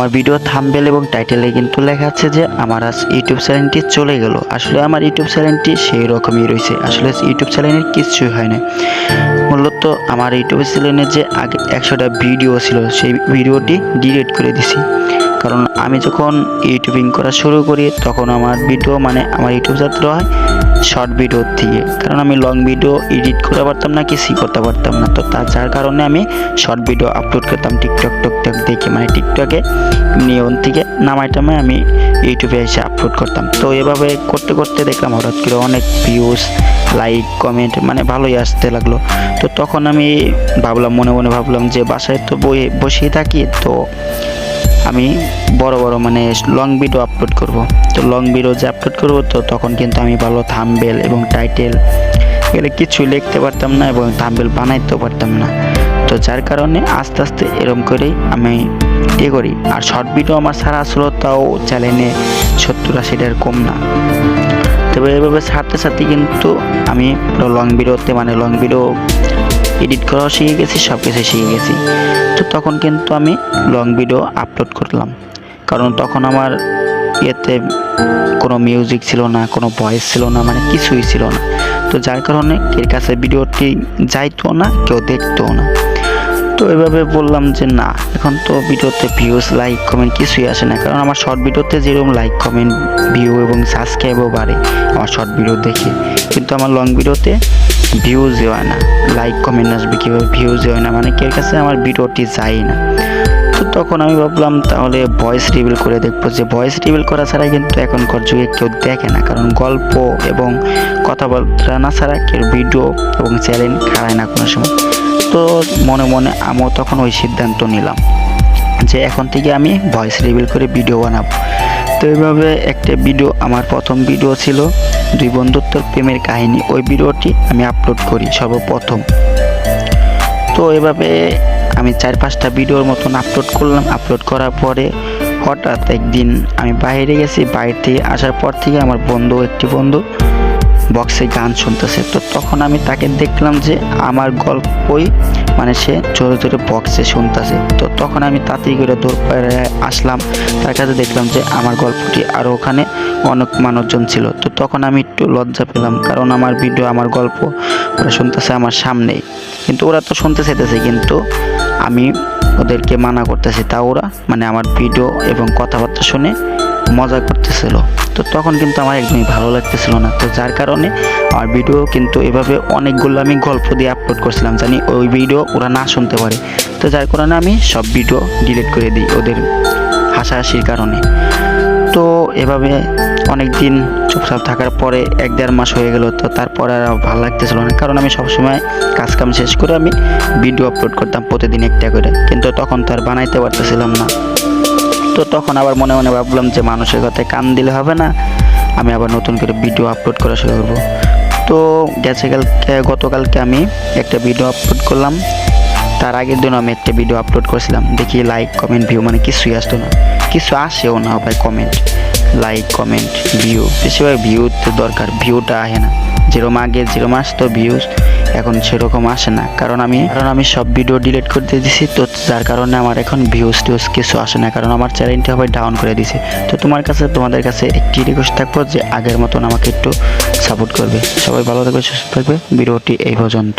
আমার video thumbnail এবং টাইটেলে কিন্তু লেখা আছে যে আমার আজ ইউটিউব চ্যানেলটি চলে গেল। আসলে আমার ইউটিউব চ্যানেলটি সেই রকমই রয়েছে। আসলে ইউটিউব চ্যানেলের কিছুই হয় না। মূলত আমার ইউটিউব চ্যানেলে যে আগে একশোটা ভিডিও ছিল, সেই ভিডিওটি ডিলিট করে দিছি। কারণ আমি যখন ইউটিউবিং করা শুরু করি, তখন আমার ভিডিও মানে আমার ইউটিউব যাত্রা হয়। শর্ট ভিডিওর দিয়ে। কারণ আমি লং ভিডিও এডিট করতে পারতাম না, কিছুই করতে পারতাম না। তো তার যার কারণে আমি শর্ট ভিডিও আপলোড করতাম টিকটক টকটক দেখে। মানে টিকটকে নিয়ন থেকে নামাই টামাই আমি ইউটিউবে এসে আপলোড করতাম। তো এভাবে করতে করতে দেখলাম হঠাৎ করে অনেক ভিউজ লাইক কমেন্ট মানে ভালোই আসতে লাগল। তো তখন আমি ভাবলাম, মনে মনে ভাবলাম যে বাসায় তো বই বসেই থাকি, তো আমি বড় বড় মানে লং ভিডিও আপলোড করব। তো লং ভিডিও যে আপলোড করব, তো তখন কিন্তু আমি ভালো থাম্বেল এবং টাইটেল এগুলো কিছু লিখতে পারতাম না এবং থাম্বেল বানাইতেও পারতাম না। তো যার কারণে আস্তে আস্তে এরকম করেই আমি এ করি। আর শর্ট ভিডিও আমার সারা আসলো, তাও চ্যানেলে সত্তর আশিটার কম না। তবে এভাবে সাথে সাথে কিন্তু আমি লং ভিডিওতে মানে লং ভিডিও এডিট করাও শিখে গেছি সব কিছু শিখে গেছি। তো তখন কিন্তু আমি লং ভিডিও আপলোড করলাম। কারণ তখন আমার ইয়েতে কোনো মিউজিক ছিল না, কোনো ভয়েস ছিল না মানে কিছুই ছিল না। তো যার কারণে এর কাছে ভিডিওটি যাইতো না, কেউ দেখতো না। তো এভাবে বললাম যে না, এখন তো ভিডিওতে ভিউজ লাইক কমেন্ট কিছুই আসে না। কারণ আমার শর্ট ভিডিওতে যেরকম লাইক কমেন্ট ভিউ এবং সাবস্ক্রাইবও বাড়ে, আমার শর্ট ভিডিও দেখে। কিন্তু আমার লং ভিডিওতে ভিউজ হয় না লাইক কমেন্ট আসবে কীভাবে ভিউজ হয় না মানে কের কাছে আমার ভিডিওটি যায় না। তো তখন আমি ভাবলাম তাহলে ভয়েস রিভিল করে দেখব। যে ভয়েস রিভিল করা ছাড়া কিন্তু এখনকার যুগে কেউ দেখে না, কারণ গল্প এবং কথাবার্তা না ছাড়া কেউ ভিডিও এবং চ্যানেল খাড়ায় না কোনো সময়। তো মনে মনে আমিও তখন ওই সিদ্ধান্ত নিলাম যে এখন থেকে আমি ভয়েস রিভিল করে ভিডিও বানাবো। তো এইভাবে একটা ভিডিও আমার প্রথম ভিডিও ছিল দুই বন্ধুত্বর প্রেমের কাহিনী। ওই ভিডিওটি আমি আপলোড করি সর্বপ্রথম। তো এভাবে আমি চার পাঁচটা ভিডিওর মতন আপলোড করলাম। আপলোড করার পরে হঠাৎ একদিন আমি বাইরে গেছি বাইরে থেকে আসার পর থেকে আমার বন্ধু, একটি বন্ধু বক্সে গান শুনতেছে। তো তখন আমি তাকে দেখলাম যে আমার গল্পই মানে সে জোরে জোরে বক্সে শুনতেছে। তো তখন আমি তাড়াতাড়ি করে দৌড় আসলাম। তার কাছে দেখলাম যে আমার গল্পটি আর ওখানে অনেক মানুষজন ছিল। তো তখন আমি একটু লজ্জা পেলাম, কারণ আমার ভিডিও আমার গল্প ওরা শুনতেছে আমার সামনেই। কিন্তু ওরা তো শুনতে চাইতেছে, কিন্তু আমি ওদেরকে মানা করতেছি। তা ওরা মানে আমার ভিডিও এবং কথাবার্তা শুনে মজা করতেছিল। তো তখন কিন্তু আমার একদমই ভালো লাগতেছিল না। তো যার কারণে আমার ভিডিও কিন্তু এভাবে অনেকগুলো আমি গল্প দিয়ে আপলোড করছিলাম, জানি ওই ভিডিও ওরা না শুনতে পারে। তো যার কারণে আমি সব ভিডিও ডিলিট করে দিই ওদের হাসাহাসির কারণে। তো এভাবে অনেক দিন চুপচাপ থাকার পরে এক দেড় মাস হয়ে গেল, তো তারপরে আর ভালো লাগতেছিল না। কারণ আমি সবসময় কাজকাম শেষ করে আমি ভিডিও আপলোড করতাম প্রতিদিন একটা করে। কিন্তু তখন তো আর বানাইতে পারতেছিলাম না। তো তখন আবার মনে মনে ভাবলাম যে মানুষের কথায় কান দিলে হবে না। আমি আবার নতুন করে ভিডিও আপলোড করা শুরু করব। তো গেছে কালকে, গতকালকে আমি একটা ভিডিও আপলোড করলাম। তার আগের দিন আমি একটা ভিডিও আপলোড করেছিলাম। দেখি লাইক কমেন্ট ভিউ মানে কিছুই আসতো না। কিছু আসেও না ভাই কমেন্ট লাইক কমেন্ট ভিউ বেশিরভাগ ভিউ তো দরকার। ভিউটা আসে না। যেরকম আগে, যেরকম আসতো ভিউজ এখন সেরকম আসে না। কারণ আমি কারণ আমি সব ভিডিও ডিলিট করে দিয়ে দিছি, তো যার কারণে আমার এখন ভিউজ টিউজ কিছু আসে না। কারণ আমার চ্যানেলটি হবে ডাউন করে দিছে। তো তোমার কাছে, তোমাদের কাছে একটি রিকোয়েস্ট থাকব যে আগের মতন আমাকে একটু সাপোর্ট করবে। সবাই ভালো থাকবে, সুস্থ থাকবে। ভিডিওটি এই পর্যন্ত